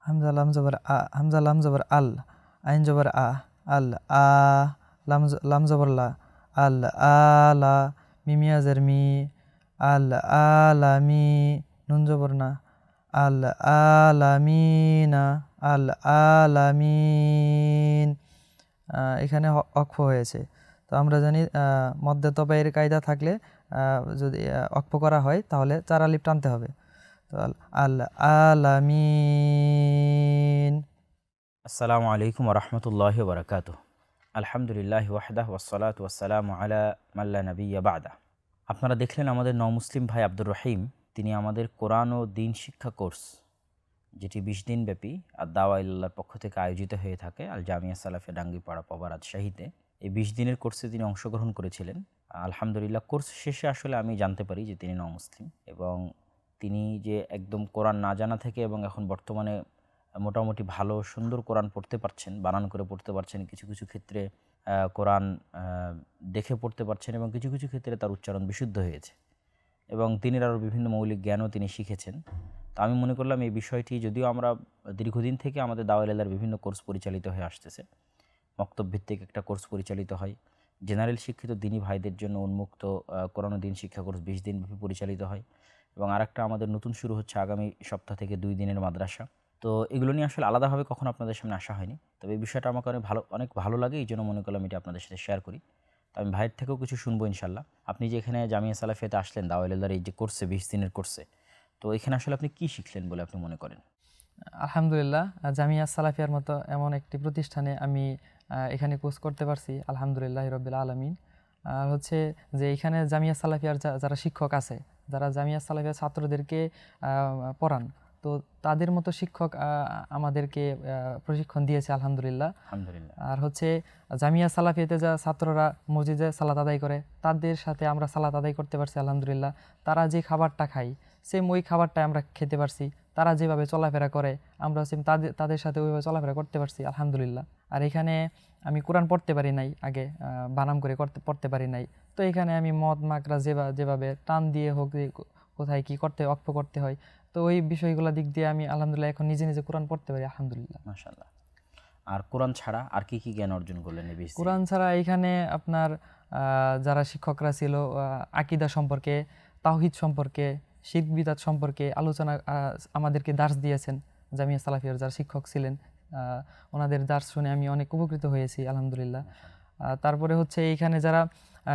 হামজা, লাম, জবর, আ, হামজা, লাম, জবর, আল, আইন, জবর, আ, আল, আ, লাম লাম, জবর, লা, আল আলা মিমিয়াজের মি আল আলামি নুন, জবর, না, আল আলামিনা আল আলামিন এখানে অক্ষ হয়েছে। তো আমরা জানি মধ্যে তবাইয়ের কায়দা থাকলে যদি অক্ষ করা হয়, তাহলে চার আলিপ টানতে হবে। আল আল আলামিন। আসসালামু আলাইকুম রহমতুল্লাহ বরকাত আলহামদুলিল্লাহ ওয়াহদাহ ওয়াসালাত ওয়াসালাম আলা মাল্লা নবিয়া বাদা। আপনারা দেখলেন আমাদের নমুসলিম ভাই আব্দুর রহিম, তিনি আমাদের কোরআন ও দিন শিক্ষা কোর্স, যেটি বিশ দিন ব্যাপী আর দাওয়া ইল্লাহর পক্ষ থেকে আয়োজিত হয়ে থাকে আল জামিয়া সালাফে ডাঙ্গিপাড়া পবা রাজশাহীতে এই বিশ দিনের কোর্সে তিনি অংশগ্রহণ করেছিলেন। আলহামদুলিল্লাহ, কোর্স শেষে আসলে আমি জানতে পারি যে তিনি নমুসলিম এবং তিনি যে একদম কোরআন না জানা থেকে এবং এখন বর্তমানে মোটামুটি ভালো, সুন্দর কোরআন পড়তে পারছেন, বানান করে পড়তে পারছেন, কিছু কিছু ক্ষেত্রে কোরআন দেখে পড়তে পারছেন এবং কিছু কিছু ক্ষেত্রে তার উচ্চারণ বিশুদ্ধ হয়েছে এবং তিনি আরও বিভিন্ন মৌলিক জ্ঞানও তিনি শিখেছেন। তো আমি মনে করলাম এই বিষয়টি যদিও আমরা দীর্ঘদিন থেকে আমাদের দাওয়ালেলার বিভিন্ন কোর্স পরিচালিত হয়ে আসতেছে, মক্তব ভিত্তিক একটা কোর্স পরিচালিত হয়। জেনারেল শিক্ষিত দিনী ভাইদের জন্য উন্মুক্ত কোরআন দিন শিক্ষা কোর্স বিশ দিনব্যাপী পরিচালিত হয়। এবং আরেকটা আমাদের নতুন শুরু হচ্ছে আগামী সপ্তাহ থেকে দুই দিনের মাদ্রাসা। তো এগুলো নিয়ে আসলে আলাদাভাবে কখনো আপনাদের সামনে আসা হয়নি। তবে এই বিষয়টা আমাকে অনেক ভালো অনেক ভালো লাগে, এই জন্য মনে করলাম এটা আপনাদের সাথে শেয়ার করি। তো আমি ভাইয়ের থেকেও কিছু শুনব ইনশাল্লাহ আপনি যে এখানে জামিয়া সালাফিয়াতে আসলেন দাওয়ালেলার এই যে কোর্সে, বিশ দিনের কোর্সে, তো এখানে আসলে আপনি কী শিখলেন বলে আপনি মনে করেন? আলহামদুলিল্লাহ, জামিয়া সালাফিয়ার মতো এমন একটি প্রতিষ্ঠানে আমি এখানে কোর্স করতে পারছি, আলহামদুলিল্লাহ রবিল আলমিন। আর হচ্ছে যে এখানে জামিয়া সালাফিয়ার যারা শিক্ষক আছে যারা জামিয়া সালাফিয়া ছাত্রদেরকে পড়ান। তো তাদের মতো শিক্ষক আমাদেরকে প্রশিক্ষণ দিয়েছে আলহামদুলিল্লাহ। আর হচ্ছে জামিয়া সালাফিয়াতে যা ছাত্ররা মসজিদে সালাত আদায় করে তাদের সাথে আমরা সালাত আদায় করতে পারছি আলহামদুলিল্লাহ। তারা যে খাবারটা খাই সেম ওই খাবারটাই আমরা খেতে পারছি। তারা যেভাবে চলাফেরা করে আমরা সেম তাদের তাদের সাথে ওইভাবে চলাফেরা করতে পারছি আলহামদুলিল্লাহ। আর এখানে আমি কোরআন পড়তে পারি নাই আগে বানাম করে করতে পড়তে পারি নাই। তো এখানে আমি মদ মাকরা যেভাবে যেভাবে টান দিয়ে হোক কোথায় কি করতে অক্ষ করতে হয় তো ওই বিষয়গুলো দিক দিয়ে আমি আলহামদুলিল্লাহ এখন নিজে নিজে কোরআন পড়তে পারি আলহামদুলিল্লাহ। মাশাল্লাহ আর কোরআন ছাড়া আর কি কি জ্ঞান অর্জন করলেন কোরআন ছাড়া এখানে আপনার যারা শিক্ষকরা ছিল আকিদা সম্পর্কে তাওহিদ সম্পর্কে শিখ বিদাত সম্পর্কে আলোচনা আমাদেরকে দার্স দিয়েছেন জামিয়া সালাফিয়ার যারা শিক্ষক ছিলেন ওনাদের দার্স শুনে আমি অনেক উপকৃত হয়েছি আলহামদুলিল্লাহ। তারপরে হচ্ছে এইখানে যারা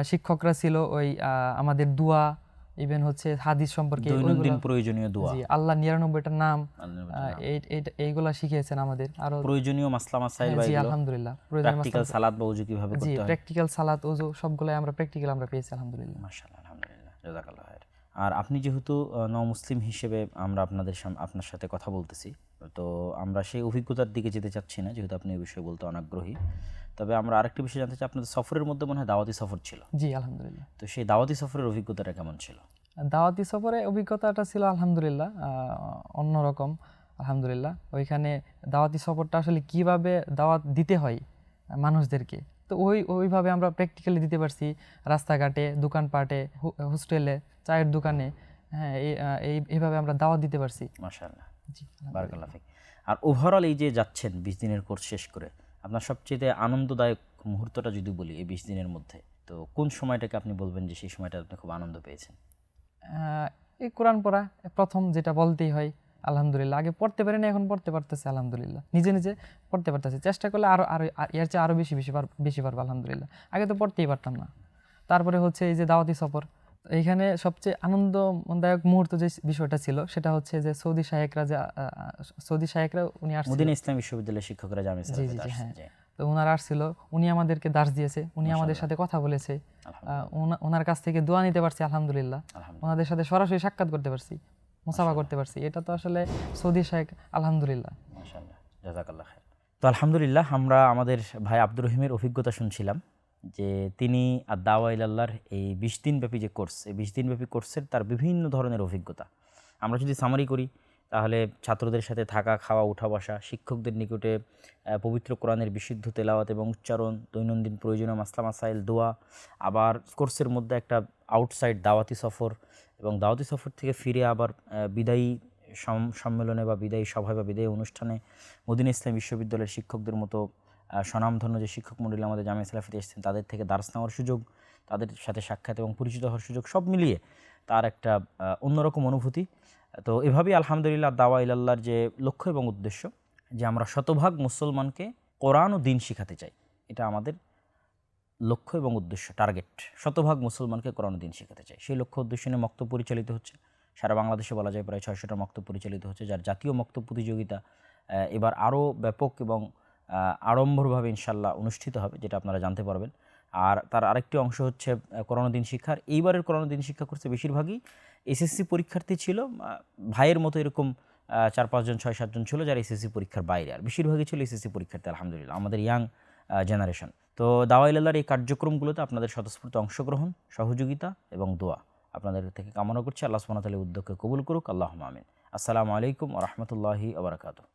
শিক্ষকরা ছিল ওই আমাদের দুয়া ইভেন হচ্ছে হাদিস সম্পর্কে দৈনন্দিন প্রয়োজনীয় দোয়া। জি আল্লাহ নিরানব্বইটা নাম এইগুলা শিখিয়েছেন আমাদের। আরও প্রয়োজনীয় মাসলা মাসাইল হ্যাঁ, জি আলহামদুলিল্লাহ প্র্যাকটিক্যাল সালাদ বা উজু কীভাবে করতে হয়? প্র্যাকটিক্যাল সালাত ওযু সবগুলাই আমরা প্র্যাকটিক্যাল আমরা পেয়েছি আলহামদুলিল্লাহ। মাশাআল্লাহ আলহামদুলিল্লাহ জাযাকাল্লাহ আর আপনি যেহেতু ন মুসলিম হিসেবে আমরা আপনাদের আপনার সাথে কথা বলতেছি তো আমরা সেই অভিজ্ঞতার দিকে যেতে চাচ্ছি না যেহেতু আপনি এই বিষয়ে বলতে অনাগ্রহী। তবে আমরা আরেকটি বিষয় জানতে চাই আপনাদের সফরের মধ্যে মনে হয় দাওয়াতি সফর ছিল? জি আলহামদুলিল্লাহ। তো সেই দাওয়াতি সফরের অভিজ্ঞতাটা কেমন ছিল? দাওয়াতি সফরে অভিজ্ঞতাটা ছিল আলহামদুলিল্লাহ অন্যরকম আলহামদুলিল্লাহ। ওইখানে দাওয়াতি সফরটা আসলে কীভাবে দাওয়াত দিতে হয় মানুষদেরকে তো ওই ওইভাবে আমরা প্র্যাকটিক্যালি দিতে পারছি রাস্তাঘাটে দোকানপাটে হোস্টেলে চায়ের দোকানে হ্যাঁ এই এই এইভাবে আমরা দাওয়াত দিতে পারছি। মাশাআল্লাহ। জি বারাকাল্লাহ আর ওভারঅল এই যে যাচ্ছেন বিশ দিনের কোর্স শেষ করে আপনার সবচেয়ে আনন্দদায়ক মুহূর্তটা যদি বলি এই বিশ দিনের মধ্যে তো কোন সময়টাকে আপনি বলবেন যে সেই সময়টা আপনি খুব আনন্দ পেয়েছেন? এই কোরআন পড়া প্রথম যেটা বলতেই হয় আলহামদুলিল্লাহ। আগে পড়তে পারি না এখন পড়তে পারতেছে আলহামদুলিল্লাহ। নিজে নিজে পড়তে পারতেছে। চেষ্টা করলে আরও আরও আর- এর চেয়ে আরও বেশি বেশি পার বেশি পারব আলহামদুলিল্লাহ। আগে তো পড়তেই পারতাম না। তারপরে হচ্ছে এই যে দাওয়াতি সফর এইখানে সবচেয়ে আনন্দদায়ক মুহূর্ত যে বিষয়টা ছিল সেটা হচ্ছে যে সৌদি শাহেকরা যে সৌদি শাহেকরা উনি আসছিল। মদিনা ইসলাম বিশ্ববিদ্যালয়ের শিক্ষকরা জামে জি, জি, হ্যাঁ। তো ওনার আসছিল উনি আমাদেরকে দার্স দিয়েছে উনি আমাদের সাথে কথা বলেছে। ওনার কাছ থেকে দোয়া নিতে পারছি আলহামদুলিল্লাহ। আলহামদুলিল্লাহ। ওনাদের সাথে সরাসরি সাক্ষাৎ করতে পারছি। মুসাফা করতে পারছি। এটা তো আসলে সৌদি শেখ আলহামদুলিল্লাহ। মাশাআল্লাহ। খায়ের তো আলহামদুলিল্লাহ আমরা আমাদের ভাই আব্দুর রহিমের অভিজ্ঞতা শুনছিলাম যে তিনি আর দাওয়া ইল্লাহর এই বিশ দিনব্যাপী যে কোর্স এই বিশ দিনব্যাপী কোর্সের তার বিভিন্ন ধরনের অভিজ্ঞতা। আমরা যদি সামারি করি তাহলে ছাত্রদের সাথে থাকা, খাওয়া, উঠা বসা, শিক্ষকদের নিকটে পবিত্র কোরআনের বিশুদ্ধ তেলাওয়াত এবং উচ্চারণ, দৈনন্দিন প্রয়োজনীয় মাসলা, মাসাইল, দোয়া, আবার কোর্সের মধ্যে একটা আউটসাইড দাওয়াতি সফর এবং দাওয়াতি সফর থেকে ফিরে আবার বিদায়ী সম- সম্মেলনে বা বিদায়ী সভায় বা বিদায়ী অনুষ্ঠানে মদিনা ইসলাম বিশ্ববিদ্যালয়ের শিক্ষকদের মতো স্বনামধন্য যে শিক্ষক মণ্ডলী আমাদের জামিয়া সালাফিতে এসেছেন, তাদের থেকে দার্স নেওয়ার সুযোগ, তাদের সাথে সাক্ষাৎ এবং পরিচিত হওয়ার সুযোগ সব মিলিয়ে তার একটা অন্যরকম অনুভূতি। তো এভাবেই আলহামদুলিল্লাহ দাওয়া ইলাল্লাহর যে লক্ষ্য এবং উদ্দেশ্য যে আমরা শতভাগ মুসলমানকে কোরআন ও দিন শিখাতে চাই, এটা আমাদের লক্ষ্য এবং উদ্দেশ্য টার্গেট শতভাগ মুসলমানকে কোরআন দিন শেখাতে চাই। সেই লক্ষ্য উদ্দেশ্য নিয়ে মক্ত পরিচালিত হচ্ছে। সারা বাংলাদেশে বলা যায় প্রায় ছয়শোটা মক্ত পরিচালিত হচ্ছে, যার জাতীয় মক্তব্য প্রতিযোগিতা এবার আরও ব্যাপক এবং আড়ম্বরভাবে ইনশাল্লাহ অনুষ্ঠিত হবে, যেটা আপনারা জানতে পারবেন। আর তার আরেকটি অংশ হচ্ছে আহ, করোনা দিন শিক্ষার। এইবারের করোনা দিন শিক্ষা করছে বেশিরভাগই এসএসসি পরীক্ষার্থী ছিল ভাইয়ের মতো এরকম চার পাঁচজন ছয় সাতজন ছিল যারা এসএসসি পরীক্ষার বাইরে। আর বেশিরভাগই ছিল এসএসসি পরীক্ষার্থী আলহামদুলিল্লাহ। আমাদের ইয়াং জেনারেশন। তো দাওয়াইলার এই কার্যক্রমগুলোতে আপনাদের স্বতঃস্ফূর্ত অংশগ্রহণ সহযোগিতা এবং দোয়া আপনাদের থেকে কামনা করছি। আল্লাহ ওয়া উদ্যোগকে কবুল করুক। আল্লাহ আমিন। আসসালামু আলাইকুম রাহমাতুল্লাহি ওয়া বারাকাতুহু।